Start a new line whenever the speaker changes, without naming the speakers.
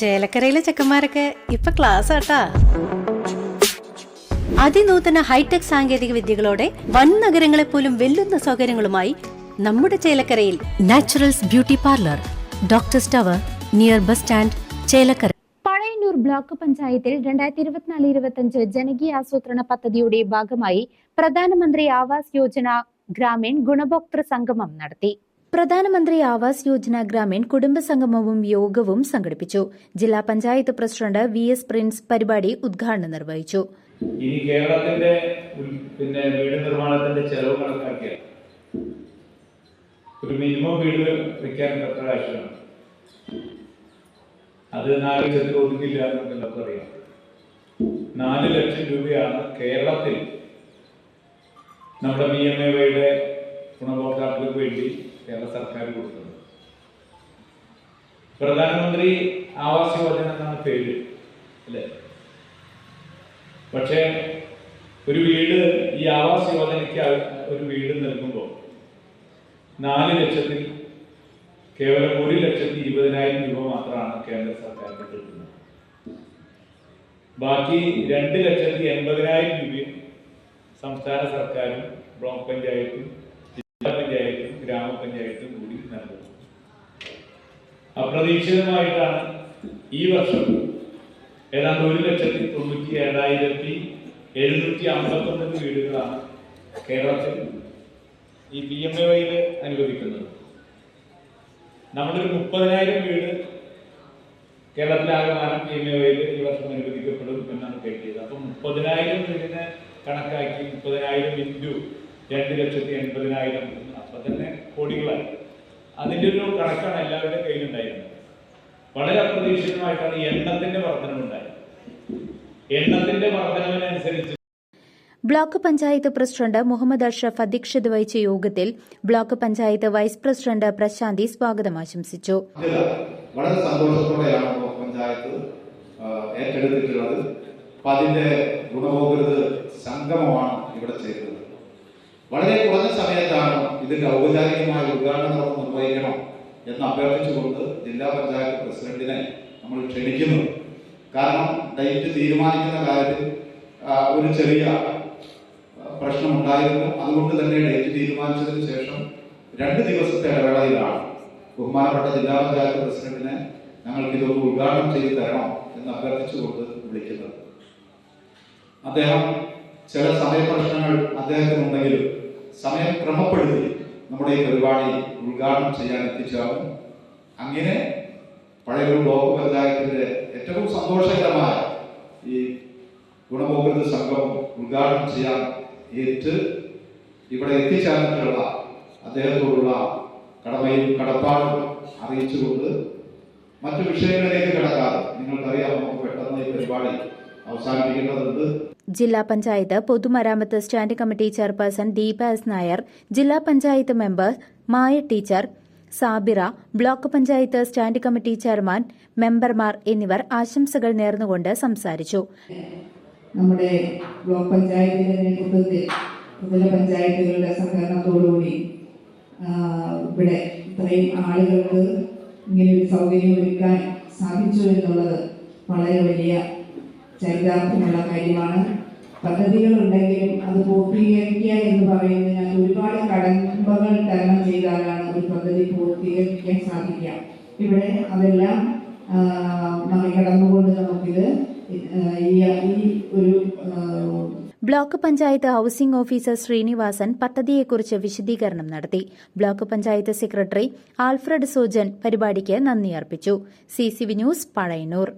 ചേലക്കരയിലെ ചെക്കന്മാരൊക്കെ ഇപ്പൊ ക്ലാസ് ആട്ടാ. അതിനൂതന ഹൈടെക് സാങ്കേതിക വിദ്യകളോടെ വൻ നഗരങ്ങളെ പോലും വെല്ലുന്ന സൗകര്യങ്ങളുമായി നമ്മുടെ ചേലക്കരയിൽ naturals beauty parlour doctor tower near bus stand Chelakkara.
Pazhayannur block പഞ്ചായത്തിൽ രണ്ടായിരത്തി ഇരുപത്തിനാല് ഇരുപത്തിയഞ്ച് ജനകീയ ആസൂത്രണ പദ്ധതിയുടെ ഭാഗമായി പ്രധാനമന്ത്രി ആവാസ് യോജന ഗ്രാമീൺ ഗുണഭോക്തൃ സംഗമം നടത്തി. പ്രധാനമന്ത്രി ആവാസ് യോജന ഗ്രാമീൺ കുടുംബ സംഗമവും യോഗവും സംഘടിപ്പിച്ചു. ജില്ലാ panchayat president V S Prince പരിപാടി ഉദ്ഘാടനം നിർവഹിച്ചു.
ഇനി കേരളത്തിന്റെ പിന്നെ വീട് നിർമ്മാണത്തിന്റെ ചെലവ് കണക്കാക്കിയാൽ ഒരു മിനിമം വീട് വെക്കാൻ കാശ് വേണം അത് നാല് ലക്ഷത്തിൽ ഒതുക്കില്ല എന്നൊക്കെ അറിയാം. നാല് ലക്ഷം രൂപയാണ് കേരളത്തിൽ നമ്മുടെ ബി എം എ വൈയുടെ ഗുണഭോക്താക്കൾക്ക് വേണ്ടി കേരള സർക്കാർ കൊടുക്കുന്നത് പ്രധാനമന്ത്രി ആവാസ് യോജന എന്നാണ് പേര് അല്ലേ? പക്ഷേ ഒരു വീട് ഈ ആവാസ് യോജനയ്ക്ക് ഒരു വീട് നൽകുമ്പോൾ നാല് ലക്ഷത്തിൽ കേവലം ഒരു ലക്ഷത്തി ഇരുപതിനായിരം രൂപ മാത്രമാണ് കേന്ദ്ര സർക്കാരിന് കിട്ടുന്നത് ബാക്കി രണ്ട് ലക്ഷത്തി എൺപതിനായിരം രൂപയും സംസ്ഥാന സർക്കാരും ബ്ലോക്ക് പഞ്ചായത്തും ഗ്രാമപഞ്ചായത്തും കൂടി നൽകുന്നത് അപ്രതീക്ഷിതമായിട്ടാണ് ഈ വർഷം ഏതാണ്ട് ഒരു ലക്ഷത്തി തൊണ്ണൂറ്റി ഏഴായിരത്തി എഴുന്നൂറ്റി അമ്പത്തൊമ്പത് വീടുകളാണ് കേരളത്തിൽ ഈ പി എം എ വൈയിൽ അനുവദിക്കുന്നത്. നമ്മളൊരു മുപ്പതിനായിരം വീട് കേരളത്തിലാകമാനം പി എം എ വൈയിൽ ഈ വർഷം അനുവദിക്കപ്പെടും എന്നാണ് കേട്ടിയത് അപ്പം മുപ്പതിനായിരം വീടിനെ കണക്കാക്കി മുപ്പതിനായിരം ഇന്റു രണ്ട് ലക്ഷത്തി എൺപതിനായിരം അപ്പം തന്നെ കോടികളായി. അതിന്റെ ഒരു കണക്കാണ് എല്ലാവരുടെയും കയ്യിലുണ്ടായിരുന്നത്. വളരെ അപ്രതീക്ഷിതമായിട്ടാണ് എണ്ണത്തിന്റെ വർധനവുണ്ടായത് എണ്ണത്തിന്റെ വർധനവിനനുസരിച്ച്
ബ്ലോക്ക് പഞ്ചായത്ത് പ്രസിഡന്റ് മുഹമ്മദ് അഷ്റഫ് അധ്യക്ഷത വഹിച്ച യോഗത്തിൽ block panchayat vice president Prashanthi സ്വാഗതം ആശംസിച്ചു.
വളരെ സന്തോഷത്തോടെയാണ് ബ്ലോക്ക് പഞ്ചായത്ത് ഏറ്റെടുത്തിട്ടുള്ളത്. അപ്പൊ അതിന്റെ ഗുണഭോഗൃത സംഗമമാണ് ഇവിടെ ചെയ്തത്. വളരെ കുറഞ്ഞ സമയത്താണ് ഇതിന്റെ ഔപചാരികമായ ഉദ്ഘാടനം നിർവഹിക്കണം എന്ന് അഭ്യർത്ഥിച്ചുകൊണ്ട് ജില്ലാ പഞ്ചായത്ത് പ്രസിഡന്റിനെ നമ്മൾ ക്ഷണിക്കുന്നു. കാരണം ഡേറ്റ് തീരുമാനിക്കുന്ന കാര്യത്തിൽ ഒരു ചെറിയ പ്രശ്നം പ്രശ്നമുണ്ടായിരുന്നു അതുകൊണ്ട് തന്നെ ഡേറ്റ് തീരുമാനിച്ചതിന് ശേഷം രണ്ട് ദിവസത്തെ ഇടവേളയിലാണ് ബഹുമാനപ്പെട്ട ജില്ലാ പഞ്ചായത്ത് പ്രസിഡന്റിനെ ഞങ്ങൾക്ക് ഇതൊന്ന് ഉദ്ഘാടനം ചെയ്തു തരണം എന്ന് അഭ്യർത്ഥിച്ചുകൊണ്ട് വിളിക്കുന്നത്. അദ്ദേഹം ചില സമയപ്രശ്നങ്ങൾ അദ്ദേഹത്തിനുണ്ടെങ്കിലും സമയം ക്രമപ്പെടുത്തി നമ്മുടെ ഈ പരിപാടി ഉദ്ഘാടനം ചെയ്യാൻ എത്തിച്ചാകും അങ്ങനെ പഴയൊരു ബ്ലോക്ക് പഞ്ചായത്തിന്റെ ഏറ്റവും സന്തോഷകരമായ ഈ ഗുണഭോക്തൃ സംഘം ഉദ്ഘാടനം ചെയ്യാൻ ഏറ്റ് ഇവിടെ എത്തിച്ചേർന്നിട്ടുള്ള അദ്ദേഹത്തോടുള്ള കടമയും കടപ്പാടും അറിയിച്ചുകൊണ്ട് മറ്റു വിഷയങ്ങളിലേക്ക് കിടക്കാതെ നിങ്ങൾക്കറിയാം നമുക്ക് പെട്ടെന്ന് ഈ പരിപാടി അവസാനിപ്പിക്കേണ്ടതുണ്ട്.
ജില്ലാ പഞ്ചായത്ത് പൊതുമരാമത്ത് stand committee chairperson Deepa S Nair ജില്ലാ panchayat member Maya teacher Sabira block panchayat stand committee chairman മെമ്പർമാർ എന്നിവർ ആശംസകൾ നേർന്നുകൊണ്ട് സംസാരിച്ചു.
നമ്മുടെ ബ്ലോക്ക് പഞ്ചായത്തിന്റെ നേതൃത്വത്തിൽ ത്രിതല പഞ്ചായത്തുകളുടെ സഹകരണത്തോടുകൂടി ഇവിടെ ഇത്രയും ആളുകൾക്ക് ഇങ്ങനെ ഒരു സൗകര്യം ഒരുക്കാൻ സാധിച്ചു എന്നുള്ളത് വളരെ വലിയ ചരിതാർത്ഥമുള്ള കാര്യമാണ്. പദ്ധതികളുണ്ടെങ്കിലും അത് പൂർത്തീകരിക്കുക എന്ന് പറയുന്നതിനകത്ത് ഒരുപാട് കടമ്പകൾ തരണം ചെയ്താലാണ് ഒരു പദ്ധതി പൂർത്തീകരിക്കാൻ സാധിക്കുക. ഇവിടെ അതെല്ലാം മറികടന്നുകൊണ്ട് നമുക്കിത് ഈ ഒരു
block panchayat housing officer Srinivasan പദ്ധതിയെക്കുറിച്ച് വിശദീകരണം നടത്തി. Block panchayat secretary Alfred Sojan പരിപാടിക്ക് നന്ദി അർപ്പിച്ചു. C news Pazhayannur